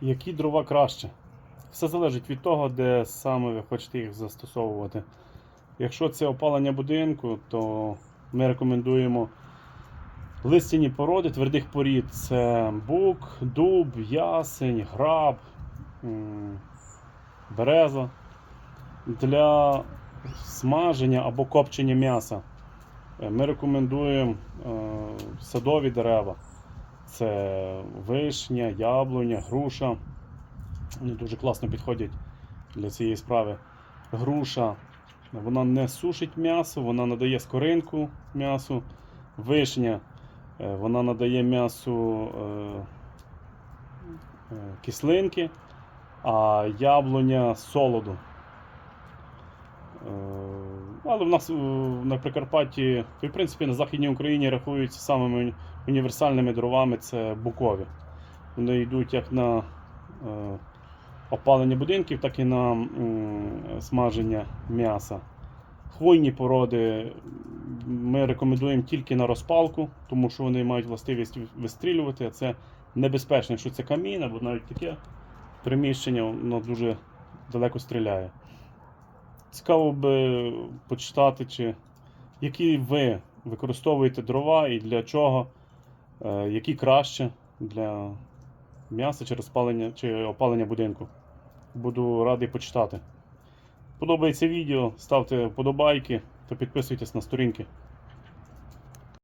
Які дрова краще? Все залежить від того, де саме ви хочете їх застосовувати. Якщо це опалення будинку, то ми рекомендуємо листяні породи твердих порід це бук, дуб, ясень, граб, береза. Для смаження або копчення м'яса ми рекомендуємо е, садові дерева. Це вишня, яблуня, груша. Вони дуже класно підходять для цієї справи. Груша, вона не сушить м'ясо, вона надає скоринку м'ясу. Вишня, е, вона надає м'ясу е, е, кислинки, а яблуня солоду. Е, Але в нас е, на Прикарпатті, в принципі на Західній Україні рахуються самими універсальними дровами це букові. Вони йдуть як на е, опалення будинків, так і на м, смаження м'яса. Хвойні породи ми рекомендуємо тільки на розпалку, тому що вони мають властивість вистрілювати, а це небезпечно, якщо це камін або навіть таке приміщення, воно дуже далеко стріляє. Цікаво би почитати, чи які ви використовуєте дрова і для чого, е, які краще для м'яса чи розпалення чи опалення будинку. Буду радий почитати. Подобається відео, ставте вподобайки та підписуйтесь на сторінки.